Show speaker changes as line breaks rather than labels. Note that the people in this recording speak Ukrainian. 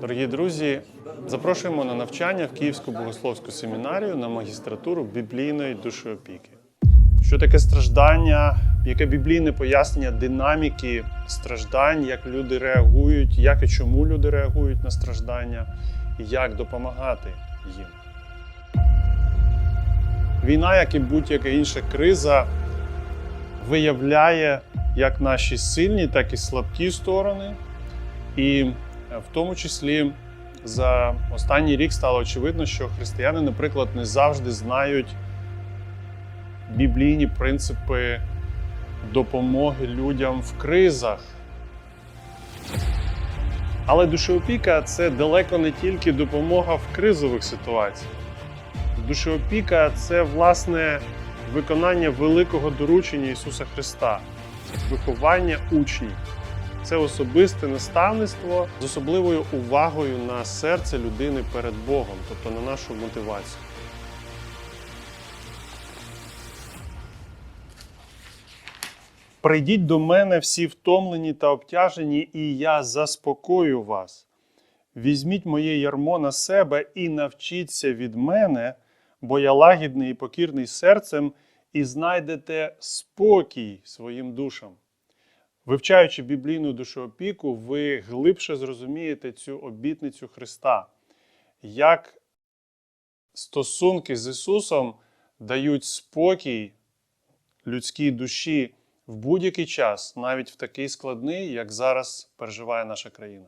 Дорогі друзі, запрошуємо на навчання в Київську богословську семінарію на магістратуру біблійної душеопіки. Що таке страждання? Яке біблійне пояснення динаміки страждань, як люди реагують, як і чому люди реагують на страждання, і як допомагати їм. Війна, як і будь-яка інша криза, виявляє як наші сильні, так і слабкі сторони. І е, в тому числі за останній рік стало очевидно, що християни, наприклад, не завжди знають біблійні принципи допомоги людям в кризах. Але душеопіка це далеко не тільки допомога в кризових ситуаціях. Душеопіка це власне виконання великого доручення Ісуса Христа, виховання учнів. Це особисте наставництво з особливою увагою на серце людини перед Богом, тобто на нашу мотивацію. Прийдіть до мене всі втомлені та обтяжені, і я заспокою вас. Візьміть моє ярмо на себе і навчіться від мене, бо я лагідний і покірний серцем, і знайдете спокій своїм душам. Вивчаючи біблійну душоопіку, ви глибше зрозумієте цю обітницю Христа, як стосунки з Ісусом дають спокій людській душі в будь-який час, навіть в такий складний, як зараз переживає наша країна.